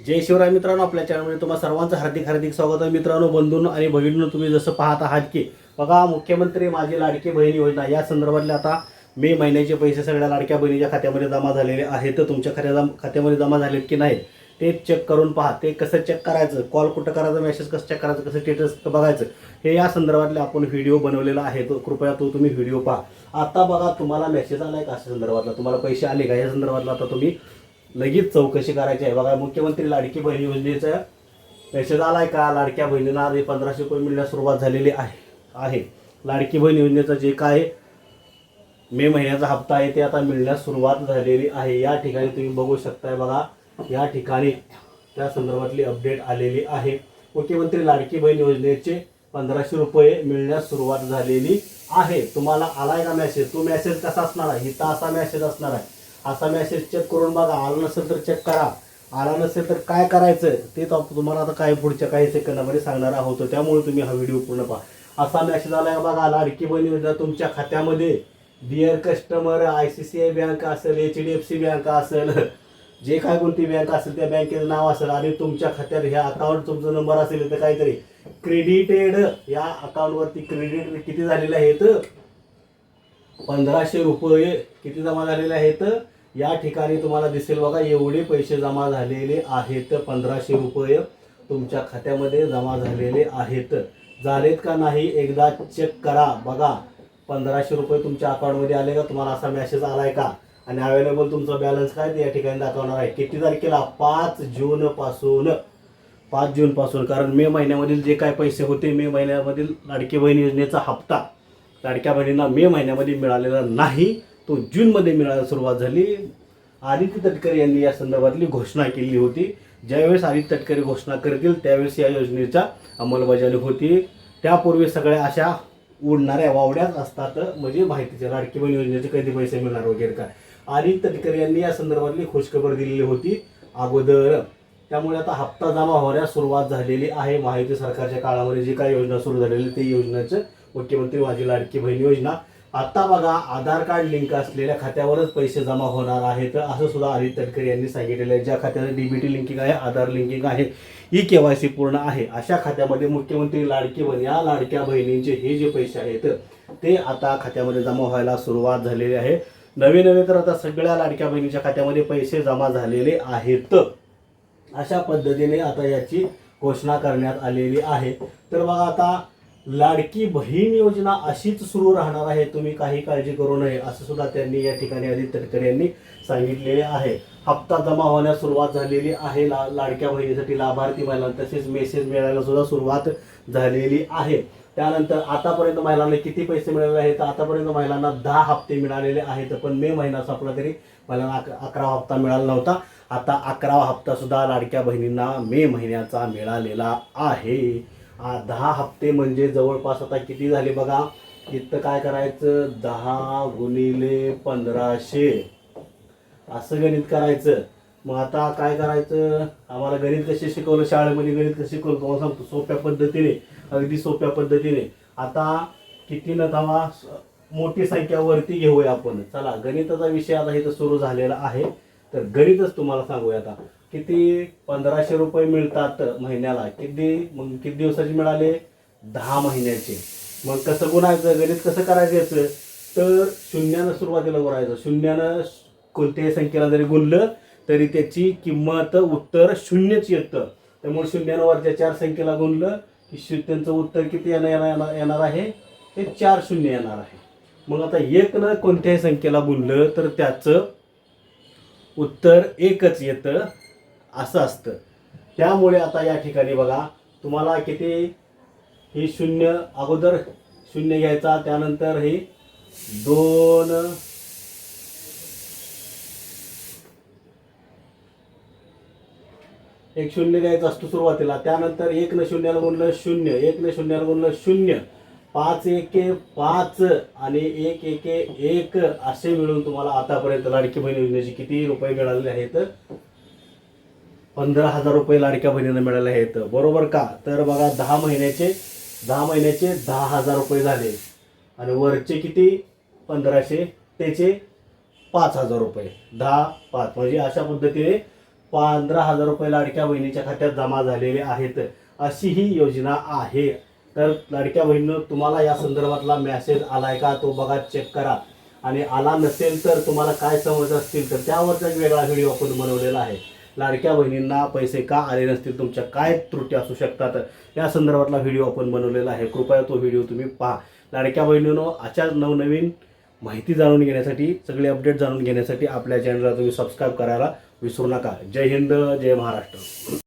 जय शिवराय मित्रांनो आपल्या चॅनलमध्ये तुम्हा सर्वांचं हार्दिक हार्दिक स्वागत आहे. मित्रांनो बंधूंनो आणि भगिनींनो तुम्ही जसं पाहत आहात की बघा मुख्यमंत्री माझी लाडकी बहीण योजना या संदर्भातले आता मे महिन्याचे पैसे सगळ्या लाडक्या बहिणीच्या खात्यामध्ये जमा झालेले आहेत. तुमच्या खात्या खात्यामध्ये जमा झालेत की नाही ते चेक करून पहा. ते कसं चेक करायचं? कॉल कुठं करायचं? मेसेज कसं चेक करायचं? कसं स्टेटस बघायचं? हे या संदर्भातले आपण व्हिडिओ बनवलेला आहे. तो कृपया तो तुम्ही व्हिडिओ पहा. आता बघा तुम्हाला मेसेज आला आहे का? अशा संदर्भातला. तुम्हाला पैसे आले का? या संदर्भातला आता तुम्ही लगेच चौकशी करायची आहे. बघा मुख्यमंत्री लाडकी बहीण योजनेचं मेसेज आलाय का? लाडक्या बहिणींना आधी पंधराशे रुपये मिळण्यास सुरुवात झालेली आहे. आहे. लाडकी बहीण योजनेचं जे काय मे महिन्याचा हप्ता आहे ते आता मिळण्यास सुरुवात झालेली आहे. या ठिकाणी तुम्ही बघू शकताय बघा या ठिकाणी त्या संदर्भातली अपडेट आलेली आहे. मुख्यमंत्री लाडकी बहीण योजनेचे पंधराशे रुपये मिळण्यास सुरुवात झालेली आहे. तुम्हाला आलाय का मेसेज तो मेसेज कसा असणार आहे? हिता असा मेसेज असणार आहे. असा मेसेज चेक करून बघा. आला नसेल तर चेक करा. आला नसेल तर काय करायचं ते तुम्हाला आता काय पुढच्या काही सेकंदामध्ये सांगणार आहोत. त्यामुळे तुम्ही हा व्हिडिओ पूर्ण पहा. असा मेसेज आला बघा. लाडकी बहीण योजना तुमच्या खात्यामध्ये. Dear customer I C C I bank असेल H D F C bank असेल जे काय कोणती बँक असेल त्या बँकेचं नाव असेल आणि तुमच्या खात्यात ह्या अकाउंट तुमचा नंबर असेल तर काहीतरी. क्रेडिटेड या अकाउंटवरती क्रेडिट किती झालेले आहेत? पंधराशे रुपये किती जमा झालेले आहेत? या ठिकाणी तुम्हाला दिसेल बघा एवढे पैसे जमा झालेले आहेत पंधराशे रुपये तुमच्या खात्यामध्ये जमा झालेले आहेत. झालेत का नाही एकदा चेक करा बघा. पंधराशे रुपये तुमच्या अकाउंटमध्ये आले का? तुम्हाला असा मेसेज आलाय का? आणि अवेलेबल तुमचा बॅलन्स काय या ठिकाणी दाखवणार आहे. किती तारखेला? पाच जून पासून. पाच जून पासून. कारण मे महिन्यामधील जे काय पैसे होते मे महिन्यामधील लाडकी बहीण योजनेचा हप्ता लाडक्या बहिणींना मे महिन्यामध्ये मिळालेला नाही. तो जूनमध्ये मिळायला सुरुवात झाली. आदित्य तटकरे यांनी या संदर्भातली घोषणा केली होती. ज्यावेळेस आदित्य तटकरे घोषणा करतील त्यावेळेस या योजनेच्या अंमलबजावणी होती. त्यापूर्वी सगळ्या अशा उडणाऱ्या वावड्याच असतात म्हणजे माहितीच्या लाडकी बहीण योजनेचे कधी पैसे मिळणार वगैरे काय. आदित्य तटकरे यांनी या संदर्भातली खुशखबर दिलेली होती अगोदर. त्यामुळे आता हप्ता जमा होण्यास सुरुवात झालेली आहे. माहिती सरकारच्या काळामध्ये जी काय योजना सुरू झालेली ती योजनेचं मुख्यमंत्री माझी लाडकी बहीण योजना आता बघा आधार कार्ड लिंक असलेल्या खात्यावरच पैसे जमा होणार आहेत असं सुद्धा आदित्य तटकरे यांनी सांगितलेलं आहे. ज्या खात्याला डीबीटी लिंकिंग आहे आधार लिंकिंग आहे ई के वाय सी पूर्ण आहे. अशा खात्यामध्ये मुख्यमंत्री लाडकी बहीण या लाडक्या बहिणींचे हे जे पैसे आहेत ते आता खात्यामध्ये जमा व्हायला सुरुवात झालेली आहे. नवे नवे तर आता सगळ्या लाडक्या बहिणीच्या खात्यामध्ये पैसे जमा झालेले आहेत. अशा पद्धतीने आता याची घोषणा करण्यात आलेली आहे. तर बघा आता लाडकी बहीण योजना अशीच सुरू राहणार आहे. तुम्ही काही काळजी करू नये असं सुद्धा त्यांनी या ठिकाणी आदित्य तटकरे यांनी सांगितलेले आहे. हप्ता जमा होण्यास सुरुवात झालेली आहे. ला लाडक्या बहिणीसाठी लाभार्थी महिलांना तसेच मेसेज मिळायला सुद्धा सुरुवात झालेली आहे. त्यानंतर आतापर्यंत महिलांना किती पैसे मिळाले आहेत? तर आतापर्यंत महिलांना दहा हप्ते मिळालेले आहेत पण मे महिना संपला तरी महिलांना अक अकरावा हप्ता मिळाला नव्हता. आता अकरावा हप्ता सुद्धा लाडक्या बहिणींना मे महिन्याचा मिळालेला आहे. दहा हप्ते म्हणजे जवळपास आता किती झाले बघा? इथं काय करायचं? दहा गुणिले पंधराशे. असं गणित करायचं. मग आता काय करायचं? आम्हाला गणित कसे शिकवलं? शाळेमध्ये गणित कसे शिकवलं? तुम्हाला सांगतो सोप्या पद्धतीने अगदी सोप्या पद्धतीने. आता किती न धावा मोठी संख्या वरती घेऊया आपण. चला गणिताचा विषय आता इथं सुरू झालेला आहे. तर गणितच तुम्हाला सांगूया आता. किती पंधराशे रुपये मिळतात महिन्याला? किती मग किती दिवसाचे मिळाले? दहा महिन्याचे. मग कसं गुणायचं? गणित कसं करायचं याचं? तर शून्यानं सुरुवातीला गुणायचं. शून्यानं कोणत्याही संख्येला जरी गुणलं तरी त्याची किंमत उत्तर शून्यच येतं. त्यामुळे शून्यानं वरच्या चार संख्येला गुणलं की शू त्यांचं उत्तर किती येणार येणार येणार आहे? ते चार शून्य येणार आहे. मग आता एकनं कोणत्याही संख्येला गुणलं तर त्याचं उत्तर एकच येतं. असं असतं. त्यामुळे आता या ठिकाणी बघा तुम्हाला किती हे शून्य अगोदर शून्य घ्यायचा त्यानंतर हे दोन एक शून्य द्यायचा असतो सुरुवातीला त्यानंतर एक न शून्याला गुणलं शून्य एक न शून्याला गुणलं शून्य पाच एके पाच आणि एक एके एक असे मिळून तुम्हाला आतापर्यंत लाडकी बहीण योजनेचे किती रुपये मिळालेले आहेत? पंधरा हजार रुपये लाडक्या बहिणीनं मिळाले आहेत. बरोबर का? तर बघा दहा महिन्याचे दहा महिन्याचे दहा हजार रुपये झाले. आणि वरचे किती? पंधराशे त्याचे पाच हजार रुपये. दहा पाच. म्हणजे अशा पद्धतीने पंधरा हजार रुपये लाडक्या बहिणीच्या खात्यात जमा झालेले आहेत. अशी ही योजना आहे. तर लाडक्या बहिणीनं तुम्हाला या संदर्भातला मेसेज आलाय का? तो बघा चेक करा. आणि आला नसेल तर तुम्हाला काय समज असतील तर त्यावरचा एक वेगळा व्हिडिओ आपण बनवलेला आहे. लाडक्या बहिणींना पैसे का आले नसतील? तुमच्या काय त्रुटी असू शकतात? या संदर्भातला व्हिडिओ आपण बनवलेला आहे. कृपया तो व्हिडिओ तुम्ही पहा. लाडक्या बहिणींनो अशा नवनवीन माहिती जाणून घेण्यासाठी सगळे अपडेट जाणून घेण्यासाठी आपल्या चॅनलला तुम्ही सबस्क्राईब करायला विसरू नका. जय हिंद जय महाराष्ट्र.